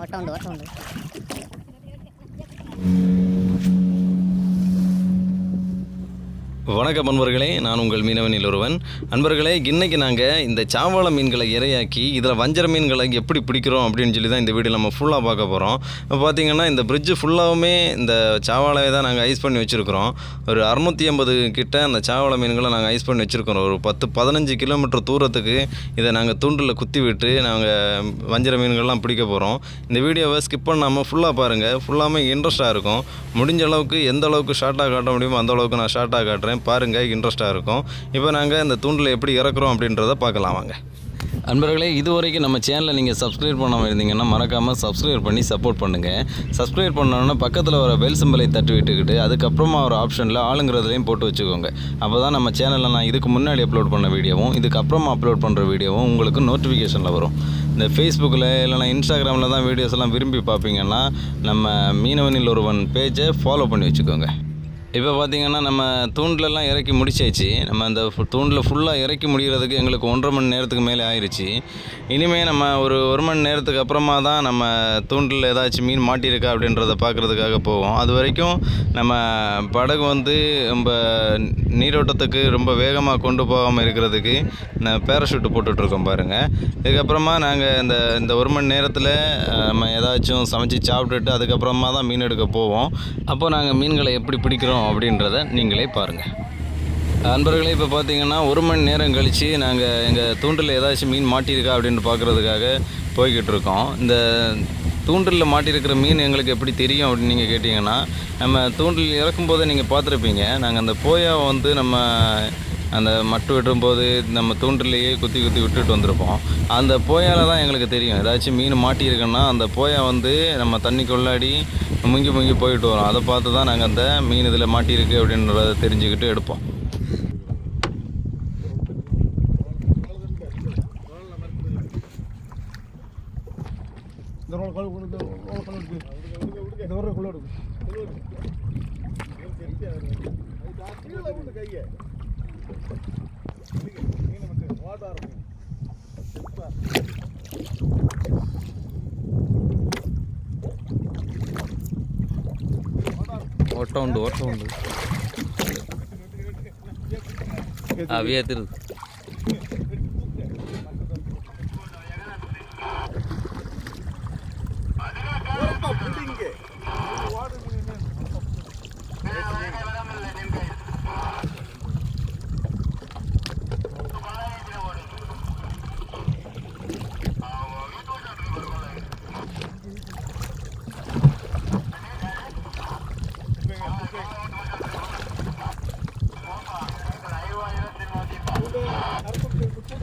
ஓட்டம் உண்டு ஓட்டம் உண்டு வணக்கம் அன்பர்களே நான் உங்கள் மீனவனில் ஒருவன். அன்பர்களே இன்னைக்கு நாங்கள் இந்த சாவாள மீன்களை இரையாக்கி இதில் வஞ்சர மீன்களை எப்படி பிடிக்கிறோம் அப்படின்னு சொல்லி தான் இந்த வீடியோ நம்ம ஃபுல்லாக பார்க்க போகிறோம் இப்போ பார்த்திங்கன்னா இந்த பிரிட்ஜு ஃபுல்லாகவுமே இந்த சாவாளையை தான் நாங்கள் ஐஸ் பண்ணி வச்சுருக்கிறோம். ஒரு அறுநூற்றி ஐம்பது கிட்ட அந்த சாவாள மீன்களை நாங்கள் ஐஸ் பண்ணி வச்சுருக்கிறோம். ஒரு பத்து பதினஞ்சு கிலோமீட்டர் தூரத்துக்கு இதை நாங்கள் தூண்டில் குத்தி விட்டு நாங்கள் வஞ்சர மீன்கள்லாம் பிடிக்க போகிறோம் இந்த வீடியோவை ஸ்கிப் பண்ணாமல் ஃபுல்லாக பாருங்கள் ஃபுல்லாமே இன்ட்ரெஸ்ட்டாக இருக்கும். முடிஞ்ச அளவுக்கு எந்த அளவுக்கு ஷார்ட்டாக காட்ட முடியுமோ அந்த அளவுக்கு நான் ஷார்ட்டாக காட்டுறேன். பாருங்கள் இன்ட்ரெஸ்ட்டாக இருக்கும். இப்போ நாங்கள் இந்த தூண்டில் எப்படி இறக்குறோம் அப்படின்றத பார்க்கலாம் வாங்க. அன்பர்களே இதுவரைக்கும் நம்ம சேனலை நீங்கள் சப்ஸ்கிரைப் பண்ணாமல் இருந்தீங்கன்னா மறக்காமல் சப்ஸ்கிரைப் பண்ணி சப்போர்ட் பண்ணுங்கள் சப்ஸ்கிரைப் பண்ணோன்னா பக்கத்தில் வர பெல் சிம்பலை தட்டி விட்டுக்கிட்டு அதுக்கப்புறமா ஒரு ஆப்ஷனில் ஆளுங்கிறதுலையும் போட்டு வச்சுக்கோங்க. அப்போ தான் நம்ம சேனலில் நான் இதுக்கு முன்னாடி அப்லோட் பண்ண வீடியோவும் இதுக்கப்புறமா அப்லோட் பண்ணுற வீடியோவும் உங்களுக்கு நோட்டிஃபிகேஷனில் வரும். இந்த ஃபேஸ்புக்கில் இல்லைனா இன்ஸ்டாகிராமில் தான் வீடியோஸ் எல்லாம் விரும்பி பார்ப்பீங்கன்னா நம்ம மீனவனில் ஒருவன் பேஜை ஃபாலோ பண்ணி வச்சுக்கோங்க. இப்போ பார்த்திங்கன்னா நம்ம தூண்டிலெல்லாம் இறக்கி முடிச்சாச்சு. நம்ம அந்த ஃபு- தூண்டில் ஃபுல்லாக இறக்கி முடிகிறதுக்கு எங்களுக்கு ஒன்றரை மணி நேரத்துக்கு மேலே ஆயிடுச்சு இனிமேல் நம்ம ஒரு ஒரு மணி நேரத்துக்கு அப்புறமா தான் நம்ம தூண்டில் ஏதாச்சும் மீன் மாட்டியிருக்கா அப்படின்றத பார்க்குறதுக்காக போவோம். அது வரைக்கும் நம்ம படகு வந்து ரொம்ப நீரோட்டத்துக்கு ரொம்ப வேகமாக கொண்டு போகாமல் இருக்கிறதுக்கு நான் பேராஷூட்டு போட்டுட்ருக்கோம் பாருங்கள் இதுக்கப்புறமா நாங்கள் இந்த இந்த ஒரு மணி நேரத்தில் நம்ம ஏதாச்சும் சமைச்சு சாப்பிட்டுட்டு அதுக்கப்புறமா தான் மீன் எடுக்க போவோம். அப்போ நாங்கள் மீன்களை எப்படி பிடிக்கிறோம்? அப்படின்றத நீங்களே பாருங்கள் அன்பர்களே இப்போ பார்த்தீங்கன்னா ஒரு மணி நேரம் கழித்து நாங்கள் எங்கள் தூண்டில் ஏதாச்சும் மீன் மாட்டியிருக்கா அப்படின்னு பார்க்குறதுக்காக போய்கிட்டு இருக்கோம். இந்த தூண்டிலில் மாட்டியிருக்கிற மீன் எங்களுக்கு எப்படி தெரியும் அப்படின்னு நீங்கள் கேட்டிங்கன்னா நம்ம தூண்டில் இறக்கும்போதே நீங்கள் பார்த்துருப்பீங்க நாங்கள் அந்த போயாவை வந்து நம்ம அந்த மட்டு வெட்டும்போது நம்ம தூண்டிலேயே குத்தி குத்தி விட்டுட்டு வந்திருப்போம் அந்த போயால தான் எங்களுக்கு தெரியும் ஏதாச்சும் மீன் மாட்டியிருக்குன்னா அந்த போயா வந்து நம்ம தண்ணிக்குள்ளாடி முங்கி முங்கி போயிட்டு வரோம் அதை பார்த்து தான் நாங்கள் அந்த மீன் இதில் மாட்டியிருக்கு அப்படின்றத தெரிஞ்சுக்கிட்டு எடுப்போம் கையை ரோல் கழுவு கொடு, இந்த ரோல் கழுவு எடுக்கு. இந்த ரோல் கழுவு எடுக்கு. ஓட்டம் உண்டு ஓட்டம் உண்டு அவையே திரு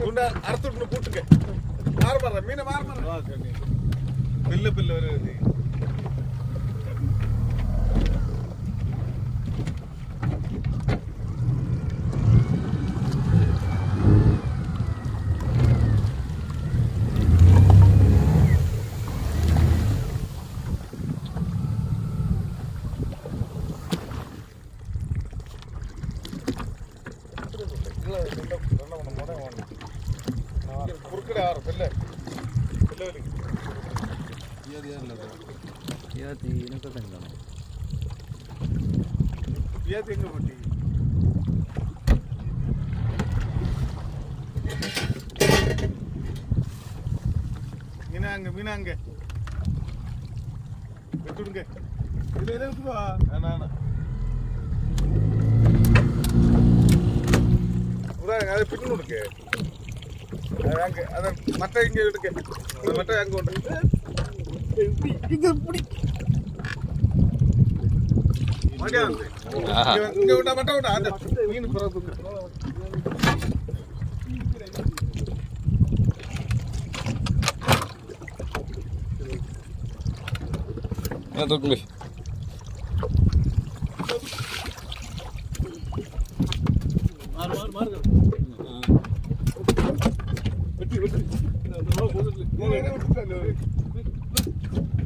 உண்டை அறுத்துட்டு கூட்டுங்க. மாறு மாற மீனை மாறு மாற பில்லு பில்லு வருது குறுக்கடை ஆறு பிள்ளை பிள்ளை வலிக்கு ஏது ஏது ஏது எங்க போட்டி மீனாங்க மீனாங்க விட்டுடுங்க இதுல எதை விட்டுவா வேணா உதாரணங்க அதை பின்னு விடுங்க அது அங்க அதை மட்டை இங்க விடுங்க அந்த மட்டை அங்க உண்டு இங்க பிடி மடியா வந்து. ஆஹா. இங்க வந்து- இங்க விட்டா மட்டை விட்டா அந்த மீன் தூக்குங்க வெட்டி வெட்டி இந்த ரோல் போட்டுட்டு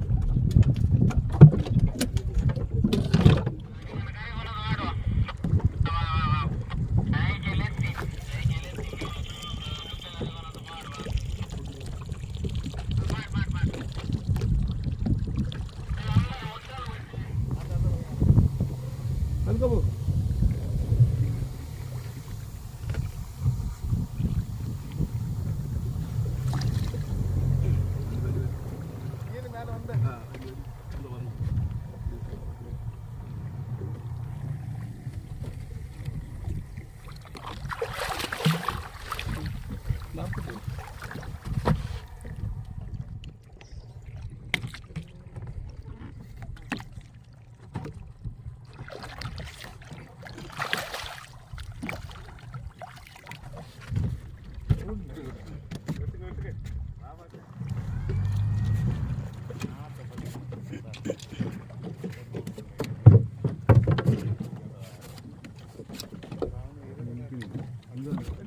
மேலே வந்து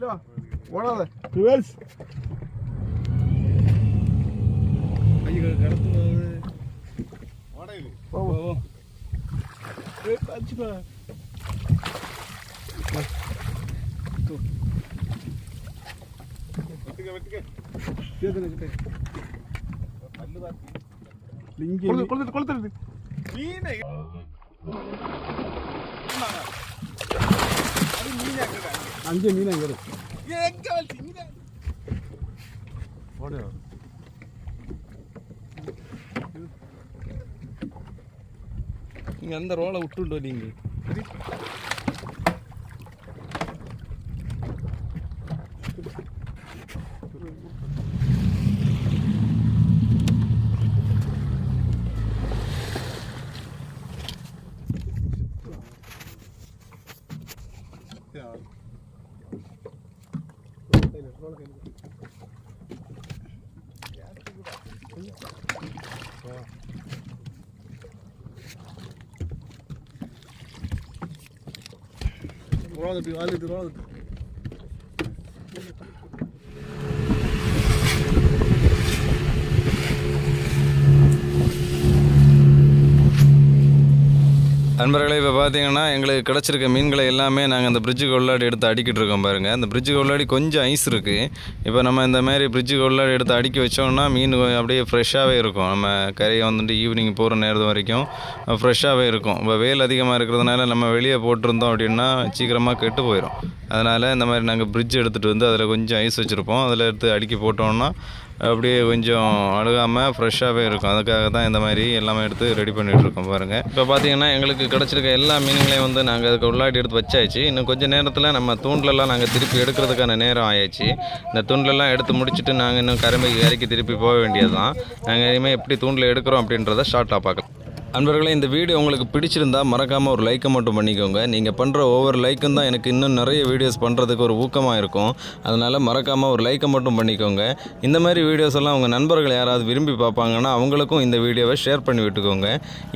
കേട്ടോ? ഓടാതെ റിവേഴ്സ് കൊളുത്തിട്ട് കൊളുത്തിട്ട് മീനെ. അത് മീനാക്കുക மீனை அஞ்சு மீன் அங்கே மீனை? நீங்கள் அந்த ரோலை விட்டுட்டு வரீங்க رعد بيولد رعد நண்பர்களே இப்போ பார்த்தீங்கன்னா எங்களுக்கு கிடச்சிருக்க மீன்களை எல்லாமே நாங்கள் அந்த பிரிட்ஜுக்கு உள்ளாடி எடுத்து அடிக்கிட்டு இருக்கோம் பாருங்கள் அந்த பிரிட்ஜுக்கு உள்ளாடி கொஞ்சம் ஐஸ் இருக்குது இப்போ நம்ம இந்த மாதிரி பிரிட்ஜுக்கு உள்ளாடி எடுத்து அடிக்க வச்சோம்னா மீன் கொஞ்சம் அப்படியே ஃப்ரெஷ்ஷாகவே இருக்கும். நம்ம கரையை வந்துட்டு ஈவினிங் போகிற நேரம் வரைக்கும் ஃப்ரெஷ்ஷாகவே இருக்கும். இப்போ வெயில் அதிகமாக இருக்கிறதுனால நம்ம வெளியே போட்டிருந்தோம் அப்படின்னா சீக்கிரமாக கெட்டு போயிடும் அதனால் இந்த மாதிரி நாங்கள் பிரிட்ஜ் எடுத்துகிட்டு வந்து அதில் கொஞ்சம் ஐஸ் வச்சுருப்போம். அதில் எடுத்து அடுக்கி போட்டோம்னா அப்படியே கொஞ்சம் அழுகாமல் ஃப்ரெஷ்ஷாகவே இருக்கும். அதுக்காக தான் இந்த மாதிரி எல்லாமே எடுத்து ரெடி பண்ணிகிட்டு இருக்கோம் பாருங்கள் இப்போ பார்த்தீங்கன்னா எங்களுக்கு கிடச்சிருக்க எல்லா மீன்களையும் வந்து நாங்கள் அதுக்கு உள்ளாடி எடுத்து வச்சாச்சு. இன்னும் கொஞ்சம் நேரத்தில் நம்ம தூண்டிலெல்லாம் நாங்கள் திருப்பி எடுக்கிறதுக்கான நேரம் ஆயாச்சு. இந்த தூண்டிலெல்லாம் எடுத்து முடிச்சுட்டு நாங்கள் இன்னும் கரும்பைக்கு இறக்கி திருப்பி போக வேண்டியது தான் நாங்கள் இனிமேல் எப்படி தூண்டில் எடுக்கிறோம் அப்படின்றத ஷார்ட்டாக பார்க்கலாம். அன்பர்களே இந்த வீடியோ உங்களுக்கு பிடிச்சிருந்தா மறக்காமல் ஒரு லைக்கை மட்டும் பண்ணிக்கோங்க. நீங்கள் பண்ணுற ஒவ்வொரு லைக்கும் தான் எனக்கு இன்னும் நிறைய வீடியோஸ் பண்ணுறதுக்கு ஒரு ஊக்கமாக இருக்கும். அதனால் மறக்காமல் ஒரு லைக்கை மட்டும் பண்ணிக்கோங்க. இந்த மாதிரி வீடியோஸ் எல்லாம் உங்கள் நண்பர்கள் யாராவது விரும்பி பார்ப்பாங்கன்னா அவங்களுக்கும் இந்த வீடியோவை ஷேர் பண்ணி விட்டுக்கோங்க.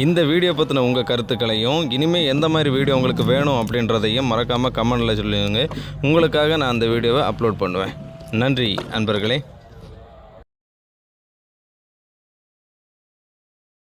இந்த வீடியோ பற்றின உங்கள் கருத்துக்களையும் இனிமேல் எந்த மாதிரி வீடியோ உங்களுக்கு வேணும் அப்படின்றதையும் மறக்காமல் கமெண்டில் சொல்லுங்க. உங்களுக்காக நான் அந்த வீடியோவை அப்லோட் பண்ணுவேன். நன்றி அன்பர்களே.